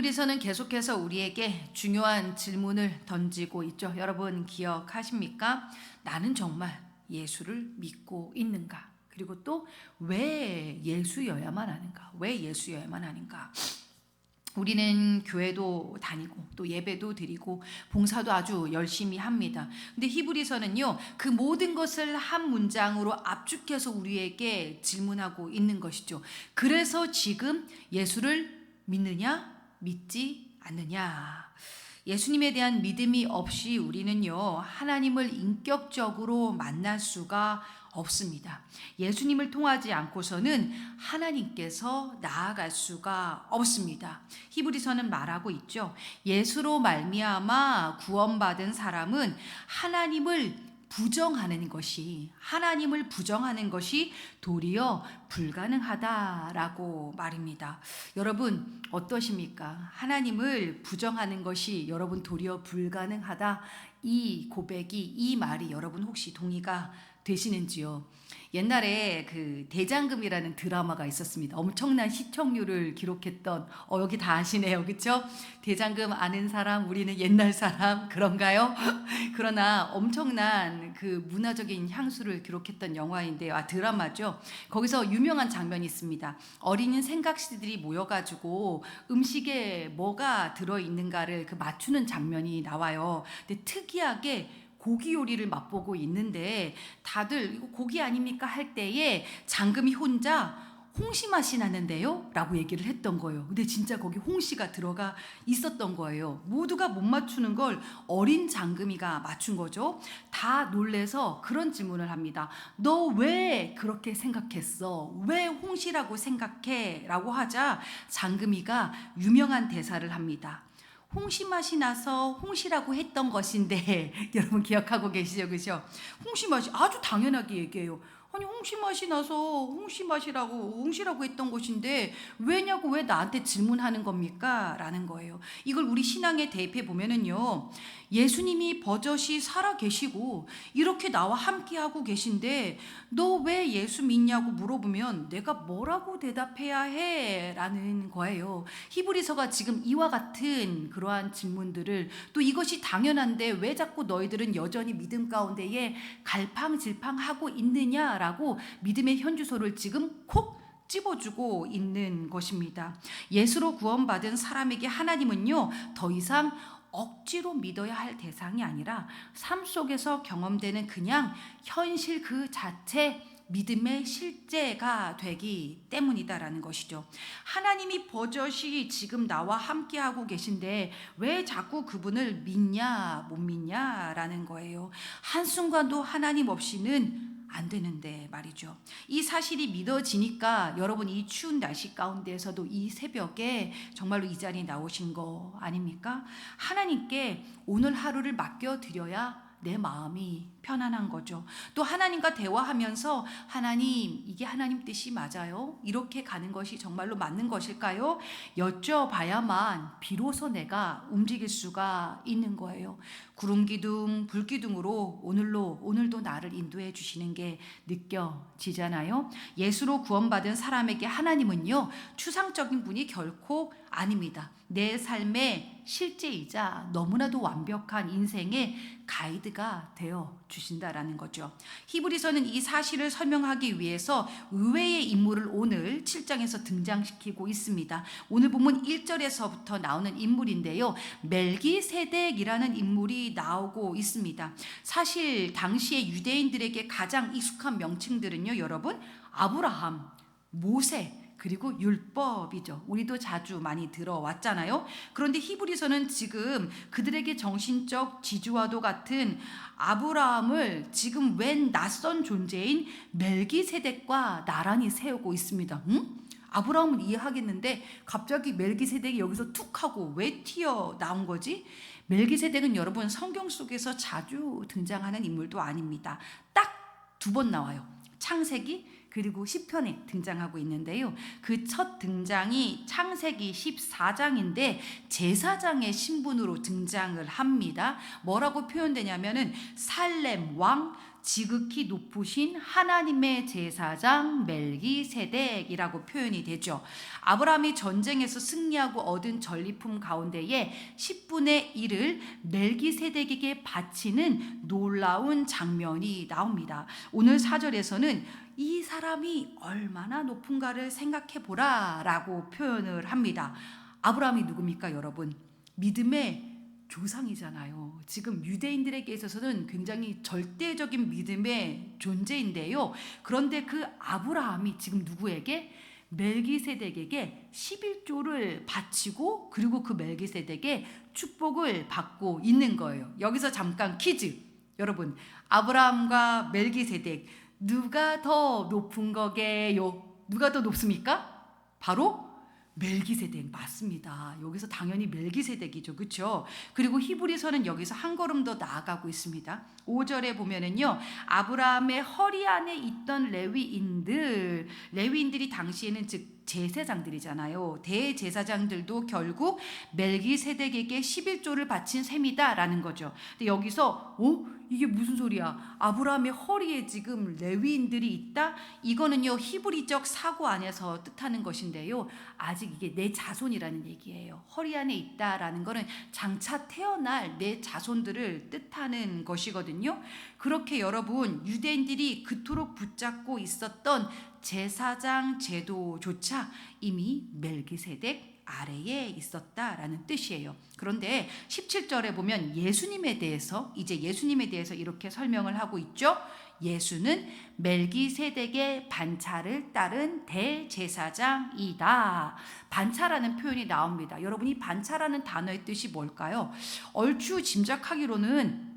히브리서는 계속해서 우리에게 중요한 질문을 던지고 있죠. 여러분 기억하십니까? 나는 정말 예수를 믿고 있는가? 그리고 또 왜 예수여야만 하는가? 왜 예수여야만 하는가? 우리는 교회도 다니고 또 예배도 드리고 봉사도 아주 열심히 합니다. 근데 히브리서는요, 그 모든 것을 한 문장으로 압축해서 우리에게 질문하고 있는 것이죠. 그래서 지금 예수를 믿느냐, 믿지 않느냐. 예수님에 대한 믿음이 없이 우리는요, 하나님을 인격적으로 만날 수가 없습니다. 예수님을 통하지 않고서는 하나님께서 나아갈 수가 없습니다. 히브리서는 말하고 있죠. 예수로 말미암아 구원받은 사람은 하나님을 부정하는 것이 하나님을 부정하는 것이 도리어 불가능하다라고 말입니다. 여러분 어떠십니까? 하나님을 부정하는 것이 여러분 도리어 불가능하다 이 고백이 이 말이 여러분 혹시 동의가 되시는지요? 옛날에 그 대장금이라는 드라마가 있었습니다. 엄청난 시청률을 기록했던 어 여기 다 아시네요. 그렇죠? 대장금 아는 사람 우리는 옛날 사람 그런가요? 그러나 엄청난 그 문화적인 향수를 기록했던 영화인데요. 아 드라마죠. 거기서 유명한 장면이 있습니다. 어린이 생각시들이 모여 가지고 음식에 뭐가 들어 있는가를 그 맞추는 장면이 나와요. 근데 특이하게 고기 요리를 맛보고 있는데 다들 이거 고기 아닙니까 할 때에 장금이 혼자 홍시 맛이 나는데요? 라고 얘기를 했던 거예요. 근데 진짜 거기 홍시가 들어가 있었던 거예요. 모두가 못 맞추는 걸 어린 장금이가 맞춘 거죠. 다 놀래서 그런 질문을 합니다. 너 왜 그렇게 생각했어? 왜 홍시라고 생각해? 라고 하자 장금이가 유명한 대사를 합니다. 홍시 맛이 나서 홍시라고 했던 것인데 여러분 기억하고 계시죠, 그죠? 홍시 맛이 아주 당연하게 얘기해요. 아니 홍시 맛이 나서 홍시 맛이라고 홍시라고 했던 것인데 왜냐고 왜 나한테 질문하는 겁니까? 라는 거예요. 이걸 우리 신앙에 대입해 보면은요. 예수님이 버젓이 살아 계시고 이렇게 나와 함께 하고 계신데 너 왜 예수 믿냐고 물어보면 내가 뭐라고 대답해야 해? 라는 거예요. 히브리서가 지금 이와 같은 그러한 질문들을 또 이것이 당연한데 왜 자꾸 너희들은 여전히 믿음 가운데에 갈팡질팡하고 있느냐라고 믿음의 현주소를 지금 콕 찝어주고 있는 것입니다. 예수로 구원받은 사람에게 하나님은요, 더 이상 억지로 믿어야 할 대상이 아니라 삶 속에서 경험되는 그냥 현실 그 자체 믿음의 실제가 되기 때문이다라는 것이죠. 하나님이 버젓이 지금 나와 함께하고 계신데 왜 자꾸 그분을 믿냐, 못 믿냐라는 거예요. 한순간도 하나님 없이는 안 되는데 말이죠. 이 사실이 믿어지니까 여러분 이 추운 날씨 가운데에서도 이 새벽에 정말로 이 자리에 나오신 거 아닙니까? 하나님께 오늘 하루를 맡겨 드려야 내 마음이 편안한 거죠. 또 하나님과 대화하면서 하나님, 이게 하나님 뜻이 맞아요? 이렇게 가는 것이 정말로 맞는 것일까요? 여쭤봐야만 비로소 내가 움직일 수가 있는 거예요. 구름 기둥, 불 기둥으로 오늘로 오늘도 나를 인도해 주시는 게 느껴지잖아요. 예수로 구원받은 사람에게 하나님은요. 추상적인 분이 결코 아닙니다. 내 삶의 실제이자 너무나도 완벽한 인생의 가이드가 되어 주신다라는 거죠. 히브리서는 이 사실을 설명하기 위해서 의외의 인물을 오늘 7장에서 등장시키고 있습니다. 오늘 보면 1절에서부터 나오는 인물인데요. 멜기세덱이라는 인물이 나오고 있습니다. 사실 당시에 유대인들에게 가장 익숙한 명칭들은요, 여러분, 아브라함, 모세, 그리고 율법이죠. 우리도 자주 많이 들어왔잖아요. 그런데 히브리서는 지금 그들에게 정신적 지주와도 같은 아브라함을 지금 웬 낯선 존재인 멜기세덱과 나란히 세우고 있습니다. 응? 아브라함은 이해하겠는데 갑자기 멜기세덱이 여기서 툭 하고 왜 튀어 나온 거지? 멜기세덱은 여러분 성경 속에서 자주 등장하는 인물도 아닙니다. 딱 두 번 나와요. 창세기 그리고 시편에 등장하고 있는데요. 그 첫 등장이 창세기 14장인데 제사장의 신분으로 등장을 합니다. 뭐라고 표현되냐면은 살렘 왕 지극히 높으신 하나님의 제사장 멜기세덱이라고 표현이 되죠. 아브라함이 전쟁에서 승리하고 얻은 전리품 가운데에 10분의 1을 멜기세덱에게 바치는 놀라운 장면이 나옵니다. 오늘 사절에서는 이 사람이 얼마나 높은가를 생각해 보라라고 표현을 합니다. 아브라함이 누굽니까, 여러분? 믿음의 조상이잖아요. 지금 유대인들에게 있어서는 굉장히 절대적인 믿음의 존재인데요. 그런데 그 아브라함이 지금 누구에게 멜기세덱에게 11조를 바치고 그리고 그 멜기세덱의 축복을 받고 있는 거예요. 여기서 잠깐 퀴즈. 여러분, 아브라함과 멜기세덱 누가 더 높은 거게요? 누가 더 높습니까? 바로 멜기세덱 맞습니다. 여기서 당연히 멜기세덱이죠. 그렇죠? 그리고 히브리서는 여기서 한 걸음 더 나아가고 있습니다. 5절에 보면은요. 아브라함의 허리 안에 있던 레위인들 레위인들이 당시에는 즉 제사장들이잖아요. 대제사장들도 결국 멜기세덱에게 11조를 바친 셈이다라는 거죠. 근데 여기서 어? 이게 무슨 소리야? 아브라함의 허리에 지금 레위인들이 있다? 이거는요 히브리적 사고 안에서 뜻하는 것인데요. 아직 이게 내 자손이라는 얘기예요. 허리 안에 있다라는 거는 장차 태어날 내 자손들을 뜻하는 것이 거든요. 그렇게 여러분 유대인들이 그토록 붙잡고 있었던 제사장 제도조차 이미 멜기세덱 아래에 있었다라는 뜻이에요. 그런데 17절에 보면 예수님에 대해서 이제 예수님에 대해서 이렇게 설명을 하고 있죠. 예수는 멜기세덱의 반차를 따른 대제사장이다. 반차라는 표현이 나옵니다. 여러분이 반차라는 단어의 뜻이 뭘까요? 얼추 짐작하기로는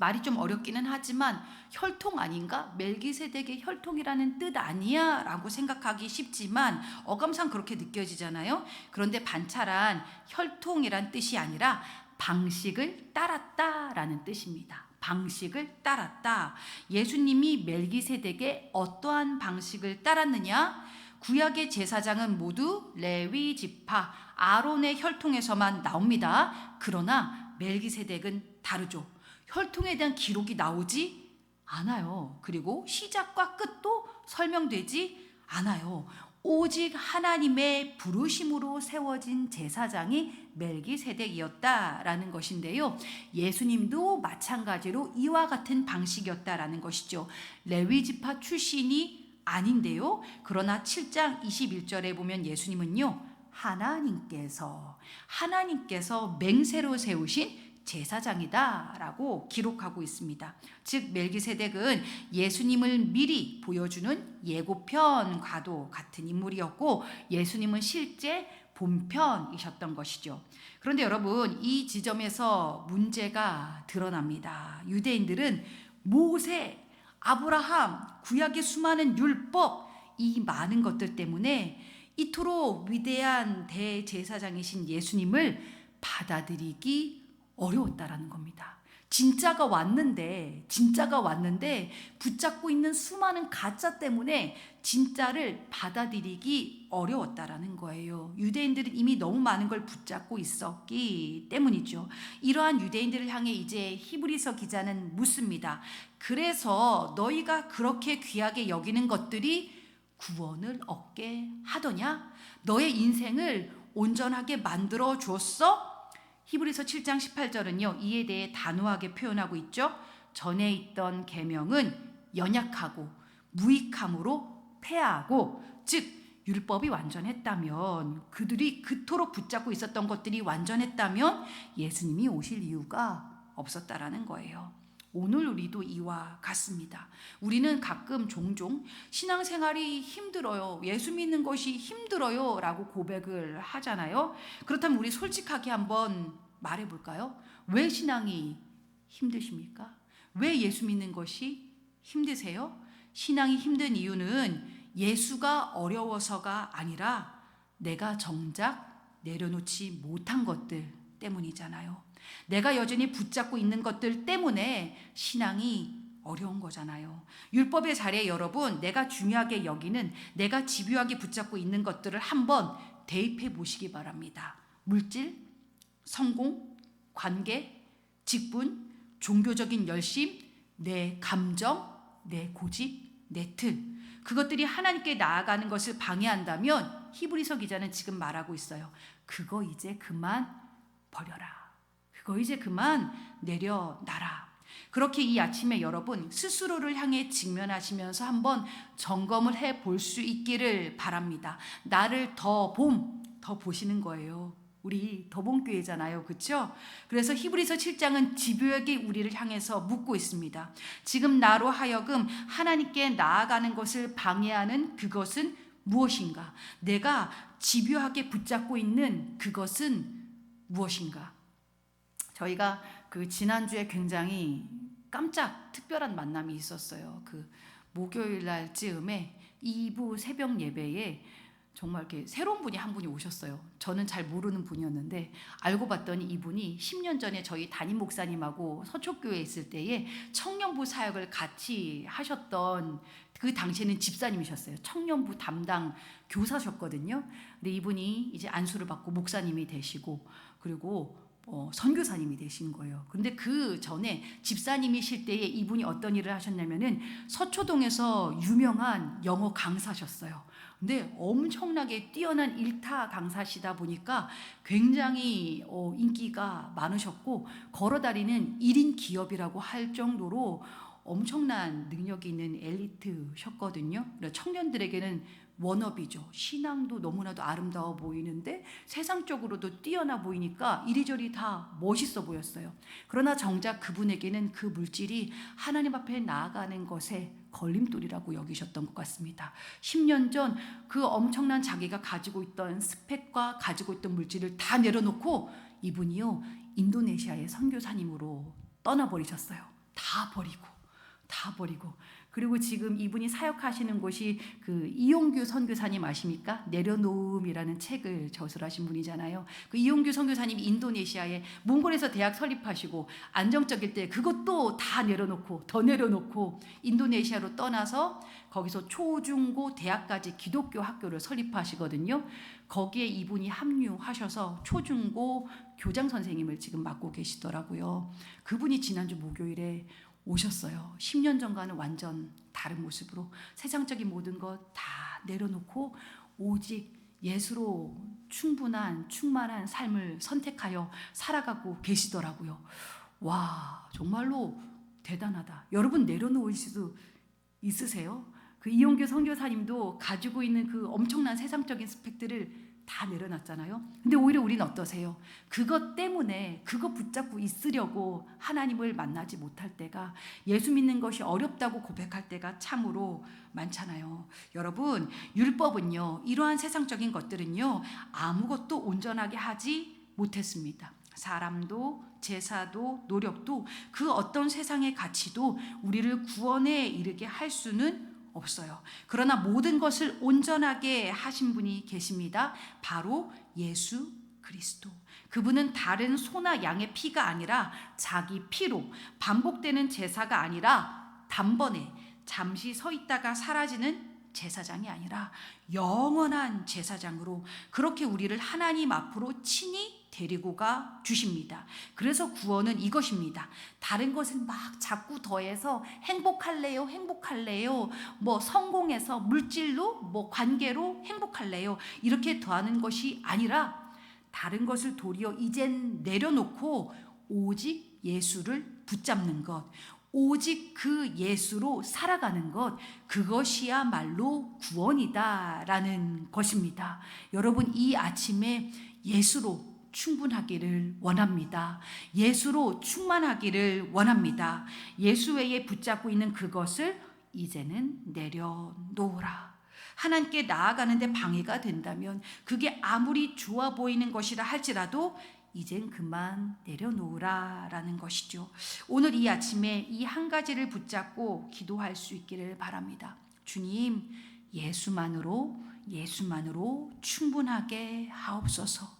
말이 좀 어렵기는 하지만 혈통 아닌가? 멜기세덱의 혈통이라는 뜻 아니야? 라고 생각하기 쉽지만 어감상 그렇게 느껴지잖아요. 그런데 반차란 혈통이란 뜻이 아니라 방식을 따랐다라는 뜻입니다. 방식을 따랐다. 예수님이 멜기세덱의 어떠한 방식을 따랐느냐? 구약의 제사장은 모두 레위 지파 아론의 혈통에서만 나옵니다. 그러나 멜기세덱은 다르죠. 혈통에 대한 기록이 나오지 않아요. 그리고 시작과 끝도 설명되지 않아요. 오직 하나님의 부르심으로 세워진 제사장이 멜기세덱이었다라는 것인데요. 예수님도 마찬가지로 이와 같은 방식이었다라는 것이죠. 레위 지파 출신이 아닌데요. 그러나 7장 21절에 보면 예수님은요. 하나님께서 하나님께서 맹세로 세우신 제사장이다라고 기록하고 있습니다. 즉 멜기세덱은 예수님을 미리 보여주는 예고편 과도 같은 인물이었고 예수님은 실제 본편이셨던 것이죠. 그런데 여러분 이 지점에서 문제가 드러납니다. 유대인들은 모세, 아브라함, 구약의 수많은 율법 이 많은 것들 때문에 이토록 위대한 대제사장이신 예수님을 받아들이기 어려웠다라는 겁니다. 진짜가 왔는데, 진짜가 왔는데 붙잡고 있는 수많은 가짜 때문에 진짜를 받아들이기 어려웠다라는 거예요. 유대인들은 이미 너무 많은 걸 붙잡고 있었기 때문이죠. 이러한 유대인들을 향해 이제 히브리서 기자는 묻습니다. 그래서 너희가 그렇게 귀하게 여기는 것들이 구원을 얻게 하더냐? 너의 인생을 온전하게 만들어 줬어? 히브리서 7장 18절은요. 이에 대해 단호하게 표현하고 있죠. 전에 있던 계명은 연약하고 무익함으로 폐하고 즉 율법이 완전했다면 그들이 그토록 붙잡고 있었던 것들이 완전했다면 예수님이 오실 이유가 없었다라는 거예요. 오늘 우리도 이와 같습니다. 우리는 가끔 종종 신앙생활이 힘들어요. 예수 믿는 것이 힘들어요. 라고 고백을 하잖아요. 그렇다면 우리 솔직하게 한번 말해 볼까요? 왜 신앙이 힘드십니까? 왜 예수 믿는 것이 힘드세요? 신앙이 힘든 이유는 예수가 어려워서가 아니라 내가 정작 내려놓지 못한 것들 때문이잖아요. 내가 여전히 붙잡고 있는 것들 때문에 신앙이 어려운 거잖아요. 율법의 자리에 여러분, 내가 중요하게 여기는 내가 집요하게 붙잡고 있는 것들을 한번 대입해 보시기 바랍니다. 물질, 성공, 관계, 직분, 종교적인 열심, 내 감정, 내 고집, 내 틀. 그것들이 하나님께 나아가는 것을 방해한다면 히브리서 기자는 지금 말하고 있어요. 그거 이제 그만 버려라. 그거 이제 그만 내려놔라. 그렇게 이 아침에 여러분 스스로를 향해 직면하시면서 한번 점검을 해 볼 수 있기를 바랍니다. 나를 더 봄, 더 보시는 거예요. 우리 더본교회잖아요. 그렇죠? 그래서 히브리서 7장은 집요하게 우리를 향해서 묻고 있습니다. 지금 나로 하여금 하나님께 나아가는 것을 방해하는 그것은 무엇인가? 내가 집요하게 붙잡고 있는 그것은 무엇인가? 저희가 그 지난주에 굉장히 깜짝 특별한 만남이 있었어요. 그 목요일 날 즈음에 2부 새벽 예배에 정말 이렇게 새로운 분이 한 분이 오셨어요. 저는 잘 모르는 분이었는데 알고 봤더니 이분이 10년 전에 저희 담임 목사님하고 서초교회에 있을 때에 청년부 사역을 같이 하셨던 그 당시에는 집사님이셨어요. 청년부 담당 교사셨거든요. 근데 이분이 이제 안수를 받고 목사님이 되시고 그리고 어, 선교사님이 되신 거예요. 근데 그 전에 집사님이실 때에 이분이 어떤 일을 하셨냐면은 서초동에서 유명한 영어 강사셨어요. 근데 엄청나게 뛰어난 일타 강사시다 보니까 굉장히 어, 인기가 많으셨고 걸어다니는 1인 기업이라고 할 정도로 엄청난 능력이 있는 엘리트셨거든요. 청년들에게는 워너비죠. 신앙도 너무나도 아름다워 보이는데 세상적으로도 뛰어나 보이니까 이리저리 다 멋있어 보였어요. 그러나 정작 그분에게는 그 물질이 하나님 앞에 나아가는 것에 걸림돌이라고 여기셨던 것 같습니다. 10년 전 그 엄청난 자기가 가지고 있던 스펙과 가지고 있던 물질을 다 내려놓고 이분이요 인도네시아의 선교사님으로 떠나버리셨어요. 다 버리고 다 버리고 그리고 지금 이분이 사역하시는 곳이 그 이용규 선교사님 아십니까? 내려놓음이라는 책을 저술하신 분이잖아요. 그 이용규 선교사님이 인도네시아에 몽골에서 대학 설립하시고 안정적일 때 그것도 다 내려놓고 더 내려놓고 인도네시아로 떠나서 거기서 초중고 대학까지 기독교 학교를 설립하시거든요. 거기에 이분이 합류하셔서 초중고 교장 선생님을 지금 맡고 계시더라고요. 그분이 지난주 목요일에 오셨어요. 10년 전과는 완전 다른 모습으로 세상적인 모든 것 다 내려놓고 오직 예수로 충분한 충만한 삶을 선택하여 살아가고 계시더라고요. 와, 정말로 대단하다. 여러분 내려놓을 수도 있으세요? 그 이용규 선교사님도 가지고 있는 그 엄청난 세상적인 스펙들을 다 내려놨잖아요. 근데 오히려 우리는 어떠세요? 그것 때문에 그거 붙잡고 있으려고 하나님을 만나지 못할 때가 예수 믿는 것이 어렵다고 고백할 때가 참으로 많잖아요. 여러분, 율법은요, 이러한 세상적인 것들은요, 아무것도 온전하게 하지 못했습니다. 사람도 제사도 노력도 그 어떤 세상의 가치도 우리를 구원에 이르게 할 수는 없어요. 그러나 모든 것을 온전하게 하신 분이 계십니다. 바로 예수 그리스도. 그분은 다른 소나 양의 피가 아니라 자기 피로 반복되는 제사가 아니라 단번에 잠시 서 있다가 사라지는 제사장이 아니라 영원한 제사장으로 그렇게 우리를 하나님 앞으로 친히 데리고 가 주십니다. 그래서 구원은 이것입니다. 다른 것을 막 자꾸 더해서 행복할래요, 행복할래요, 뭐 성공해서 물질로, 뭐 관계로 행복할래요. 이렇게 더하는 것이 아니라 다른 것을 도리어 이젠 내려놓고 오직 예수를 붙잡는 것, 오직 그 예수로 살아가는 것, 그것이야말로 구원이다라는 것입니다. 여러분, 이 아침에 예수로 충분하기를 원합니다. 예수로 충만하기를 원합니다. 예수 외에 붙잡고 있는 그것을 이제는 내려놓으라. 하나님께 나아가는데 방해가 된다면 그게 아무리 좋아 보이는 것이라 할지라도 이젠 그만 내려놓으라 라는 것이죠. 오늘 이 아침에 이 한 가지를 붙잡고 기도할 수 있기를 바랍니다. 주님, 예수만으로 예수만으로 충분하게 하옵소서.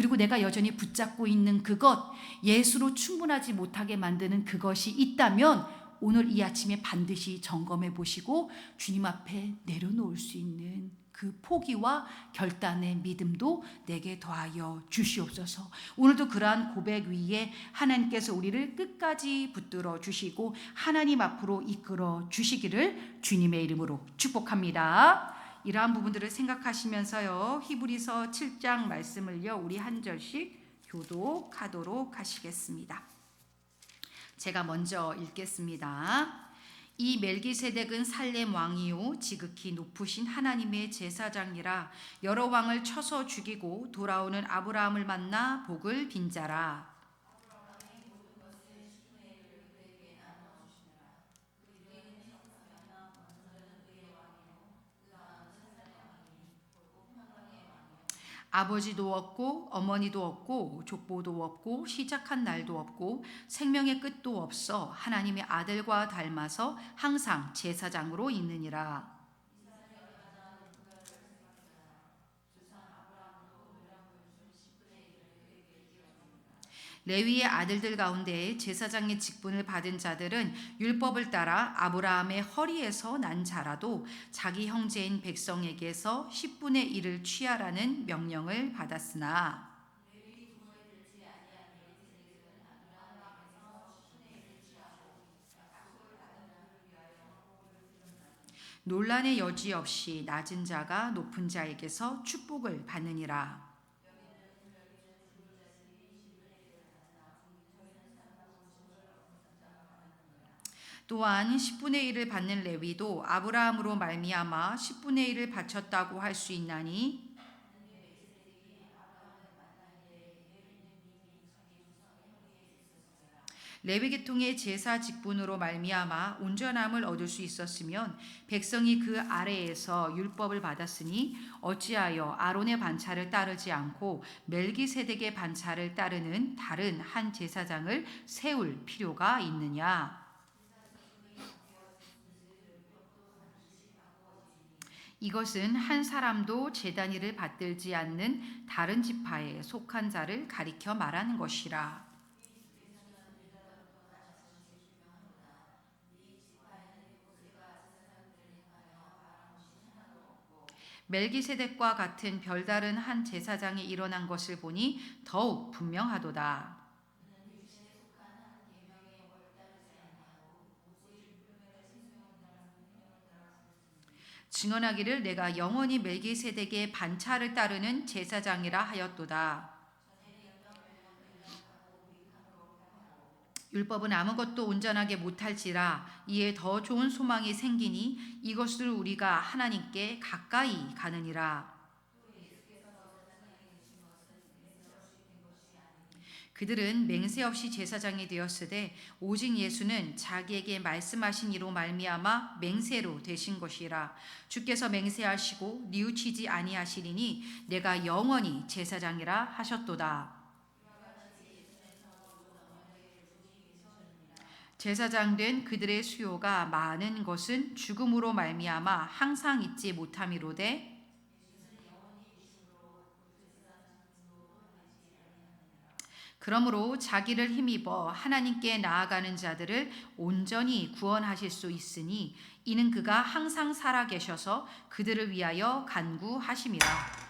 그리고 내가 여전히 붙잡고 있는 그것, 예수로 충분하지 못하게 만드는 그것이 있다면 오늘 이 아침에 반드시 점검해 보시고 주님 앞에 내려놓을 수 있는 그 포기와 결단의 믿음도 내게 더하여 주시옵소서. 오늘도 그러한 고백 위에 하나님께서 우리를 끝까지 붙들어 주시고 하나님 앞으로 이끌어 주시기를 주님의 이름으로 축복합니다. 이러한 부분들을 생각하시면서요. 히브리서 7장 말씀을요. 우리 한 절씩 교독하도록 하시겠습니다. 제가 먼저 읽겠습니다. 이 멜기세덱은 살렘 왕이요 지극히 높으신 하나님의 제사장이라 여러 왕을 쳐서 죽이고 돌아오는 아브라함을 만나 복을 빈자라. 아버지도 없고 어머니도 없고 족보도 없고 시작한 날도 없고 생명의 끝도 없어 하나님의 아들과 닮아서 항상 제사장으로 있느니라. 레위의 아들들 가운데 제사장의 직분을 받은 자들은 율법을 따라 아브라함의 허리에서 난 자라도 자기 형제인 백성에게서 10분의 1을 취하라는 명령을 받았으나 논란의 여지 없이 낮은 자가 높은 자에게서 축복을 받느니라. 또한 10분의 1을 받는 레위도 아브라함으로 말미암아 10분의 1을 바쳤다고 할 수 있나니? 레위 계통의 제사 직분으로 말미암아 온전함을 얻을 수 있었으면 백성이 그 아래에서 율법을 받았으니 어찌하여 아론의 반차를 따르지 않고 멜기세덱의 반차를 따르는 다른 한 제사장을 세울 필요가 있느냐 이것은 한 사람도 제단위를 받들지 않는 다른 지파에 속한 자를 가리켜 말하는 것이라. 멜기세덱과 같은 별다른 한 제사장이 일어난 것을 보니 더욱 분명하도다. 증언하기를 내가 영원히 멜기세덱의 반차를 따르는 제사장이라 하였도다. 율법은 아무것도 온전하게 못할지라 이에 더 좋은 소망이 생기니 이것을 우리가 하나님께 가까이 가느니라. 그들은 맹세 없이 제사장이 되었으되 오직 예수는 자기에게 말씀하신 이로 말미암아 맹세로 되신 것이라. 주께서 맹세하시고 뉘우치지 아니하시리니 내가 영원히 제사장이라 하셨도다. 제사장 된 그들의 수요가 많은 것은 죽음으로 말미암아 항상 잊지 못함이로되 그러므로 자기를 힘입어 하나님께 나아가는 자들을 온전히 구원하실 수 있으니 이는 그가 항상 살아 계셔서 그들을 위하여 간구하심이라.